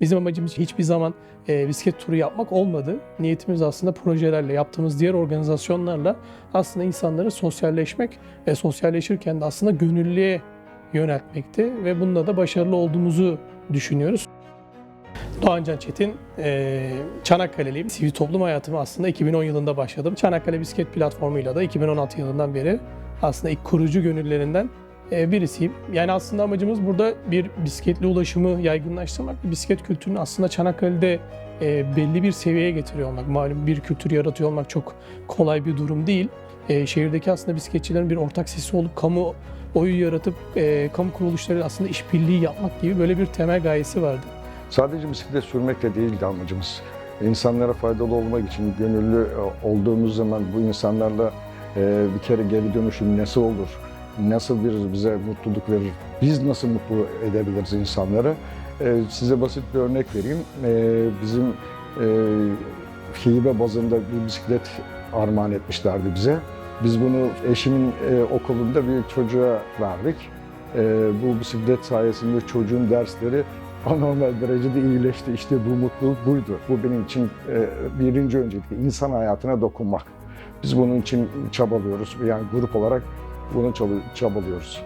Bizim amacımız hiçbir zaman e, bisiklet turu yapmak olmadı. Niyetimiz aslında projelerle, yaptığımız diğer organizasyonlarla aslında insanları sosyalleşmek ve sosyalleşirken de aslında gönüllüye yöneltmekti ve bunda da başarılı olduğumuzu düşünüyoruz. Doğancan Çetin, e, Çanakkale'liyim. Sivil toplum hayatımı aslında 2010 yılında başladım. Çanakkale Bisiklet Platformu'yla da 2016 yılından beri aslında ilk kurucu gönüllerinden birisiyim. Yani aslında amacımız burada bir bisikletli ulaşımı yaygınlaştırmak. Bisiklet kültürünü aslında Çanakkale'de e, belli bir seviyeye getiriyor olmak. Malum bir kültür yaratıyor olmak çok kolay bir durum değil. E, şehirdeki aslında bisikletçilerin bir ortak sesi olup kamu oyu yaratıp e, kamu kuruluşları aslında işbirliği yapmak gibi böyle bir temel gayesi vardı. Sadece bisiklet sürmekle değildi amacımız. İnsanlara faydalı olmak için gönüllü e, olduğumuz zaman bu insanlarla e, bir kere geri dönüşüm nasıl olur? Nasıl bir bize mutluluk verir? Biz nasıl mutlu edebiliriz insanları? E, Size basit bir örnek vereyim. E, Bizim e, hibe bazında bir bisiklet armağan etmişlerdi bize. Biz bunu eşimin e, okulunda bir çocuğa verdik. E, Bu bisiklet sayesinde çocuğun dersleri anormal derecede iyileşti. İşte bu mutluluk buydu. Bu benim için e, birinci öncelikle insan hayatına dokunmak. Biz bunun için çabalıyoruz. Yani grup olarak bunu çaba- çabalıyoruz.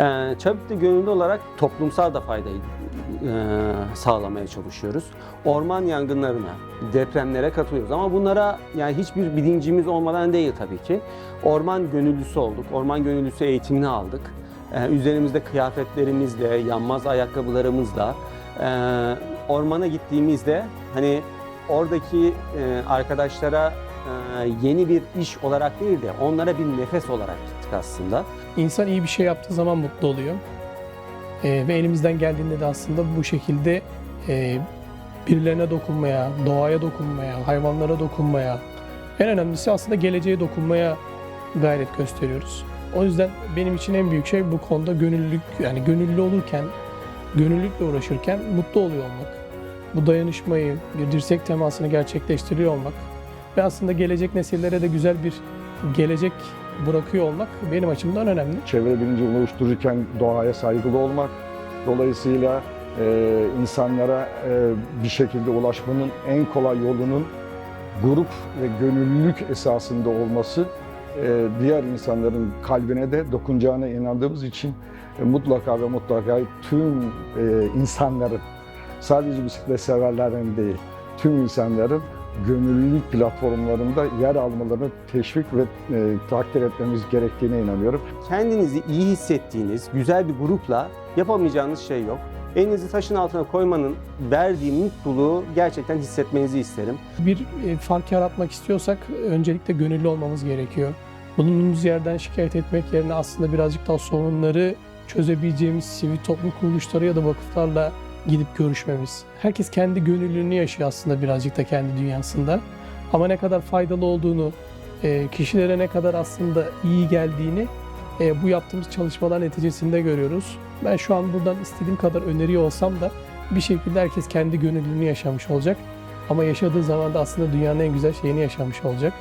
Ee, Çabuk'ta gönüllü olarak toplumsal da faydayı e, sağlamaya çalışıyoruz. Orman yangınlarına, depremlere katılıyoruz ama bunlara yani hiçbir bilincimiz olmadan değil tabii ki. Orman gönüllüsü olduk, orman gönüllüsü eğitimini aldık. Ee, üzerimizde kıyafetlerimizle, yanmaz ayakkabılarımızla e, ormana gittiğimizde hani oradaki e, arkadaşlara yeni bir iş olarak değil de onlara bir nefes olarak gittik aslında. İnsan iyi bir şey yaptığı zaman mutlu oluyor. Ee, ve elimizden geldiğinde de aslında bu şekilde e, birilerine dokunmaya, doğaya dokunmaya, hayvanlara dokunmaya, en önemlisi aslında geleceğe dokunmaya gayret gösteriyoruz. O yüzden benim için en büyük şey bu konuda gönüllülük, yani gönüllü olurken, gönüllülükle uğraşırken mutlu oluyor olmak. Bu dayanışmayı, bir dirsek temasını gerçekleştiriyor olmak ve aslında gelecek nesillere de güzel bir gelecek bırakıyor olmak benim açımdan önemli. Çevre bilincini oluştururken doğaya saygılı olmak, dolayısıyla e, insanlara e, bir şekilde ulaşmanın en kolay yolunun grup ve gönüllülük esasında olması e, diğer insanların kalbine de dokunacağına inandığımız için e, mutlaka ve mutlaka tüm e, insanların sadece bisiklet severlerin değil tüm insanların gönüllülük platformlarında yer almalarını teşvik ve e, takdir etmemiz gerektiğine inanıyorum. kendinizi iyi hissettiğiniz güzel bir grupla yapamayacağınız şey yok. Elinizi taşın altına koymanın verdiği mutluluğu gerçekten hissetmenizi isterim. Bir e, fark yaratmak istiyorsak öncelikle gönüllü olmamız gerekiyor. Bulunduğumuz yerden şikayet etmek yerine aslında birazcık daha sorunları çözebileceğimiz sivil toplum kuruluşları ya da vakıflarla gidip görüşmemiz. Herkes kendi gönüllülüğünü yaşıyor aslında birazcık da kendi dünyasında. Ama ne kadar faydalı olduğunu, e, kişilere ne kadar aslında iyi geldiğini e, bu yaptığımız çalışmalar neticesinde görüyoruz. Ben şu an buradan istediğim kadar öneriyor olsam da bir şekilde herkes kendi gönüllülüğünü yaşamış olacak. Ama yaşadığı zaman da aslında dünyanın en güzel şeyini yaşamış olacak.